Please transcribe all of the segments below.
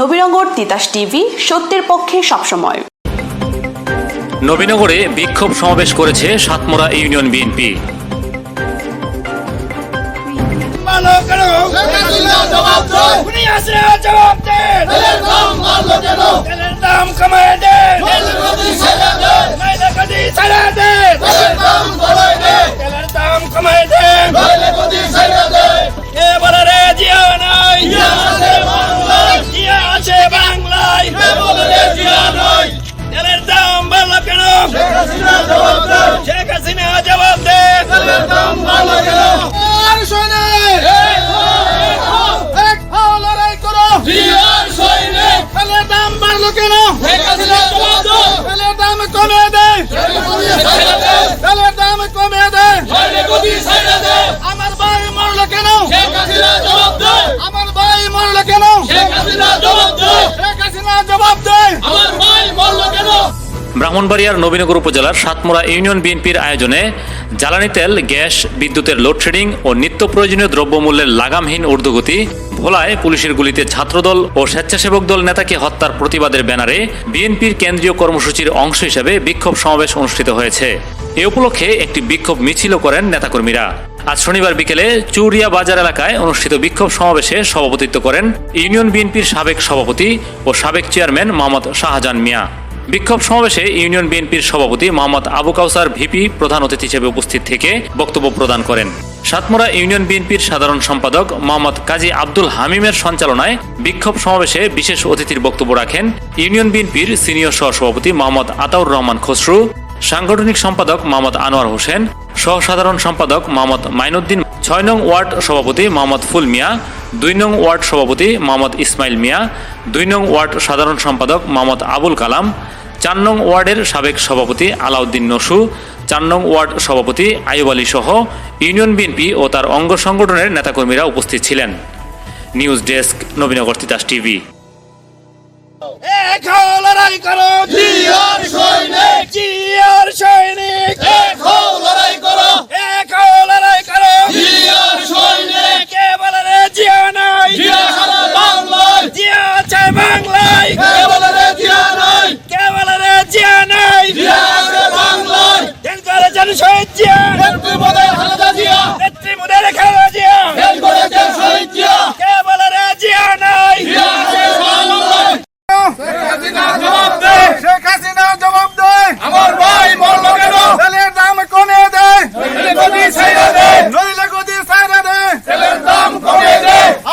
Nabinagar Titas TV সত্যের পক্ষে সবসময়। নবীনগরে বিক্ষোভ সমাবেশ করেছে সাতমোড়া ইউনিয়ন বিএনপি। দাম কমায় দেন। মরলো কেন? ব্রাহ্মণবাড়িয়ার নবীনগর উপজেলার সাতমোড়া ইউনিয়ন বিএনপির আয়োজনে জ্বালানি তেল, গ্যাস, বিদ্যুতের লোডশেডিং ও নিত্য প্রয়োজনীয় দ্রব্যমূল্যের লাগামহীন ঊর্ধ্বগতি ভোলায় পুলিশের গুলিতে ছাত্রদল ও স্বেচ্ছাসেবক দল নেতাকে হত্যার প্রতিবাদের ব্যানারে বিএনপির কেন্দ্রীয় কর্মসূচির অংশ হিসেবে বিক্ষোভ সমাবেশ অনুষ্ঠিত হয়েছে। এ উপলক্ষে একটি বিক্ষোভ মিছিলও করেন নেতাকর্মীরা। আজ শনিবার বিকেলে চৌরিয়া বাজার এলাকায় অনুষ্ঠিত বিক্ষোভ সমাবেশে সভাপতিত্ব করেন ইউনিয়ন বিএনপির সাবেক সভাপতি ও সাবেক চেয়ারম্যান মোহাম্মদ শাহজাহান মিয়া। বিক্ষোভ সমাবেশে ইউনিয়ন বিএনপির সভাপতি মোহাম্মদ আবু কাউসার ভিপি প্রধান অতিথি হিসেবে উপস্থিত থেকে বক্তব্য প্রদান করেন। সাতমোড়া ইউনিয়ন বিএনপির সাধারণ সম্পাদক মোহাম্মদ কাজী আব্দুল হামিমের সঞ্চালনায় বিক্ষোভ সমাবেশে বিশেষ অতিথির বক্তব্য রাখেন ইউনিয়ন বিএনপির সিনিয়র সহসভাপতি মোহাম্মদ আতাউর রহমান খসরু, সাংগঠনিক সম্পাদক মোহাম্মদ আনোয়ার হোসেন সহ সাধারণ সম্পাদক মোহাম্মদ মাইনুদ্দিন, ছয় নং ওয়ার্ড সভাপতি মোহাম্মদ ফুল মিয়া, দুই নং ওয়ার্ড সভাপতি মোহাম্মদ ইসমাইল মিয়া, দুই নং ওয়ার্ড সাধারণ সম্পাদক মোহাম্মদ আবুল কালাম, চার নং ওয়ার্ডের সাবেক সভাপতি আলাউদ্দিন নসু চার নং ওয়ার্ড সভাপতি আইব আলী সহ ইউনিয়ন বিএনপি ও তার অঙ্গ সংগঠনের নেতাকর্মীরা উপস্থিত ছিলেন। News desk, Nabinagar Titas TV. 全家，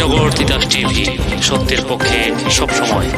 Nabinagar Titas TV সত্যের পক্ষে সবসময়।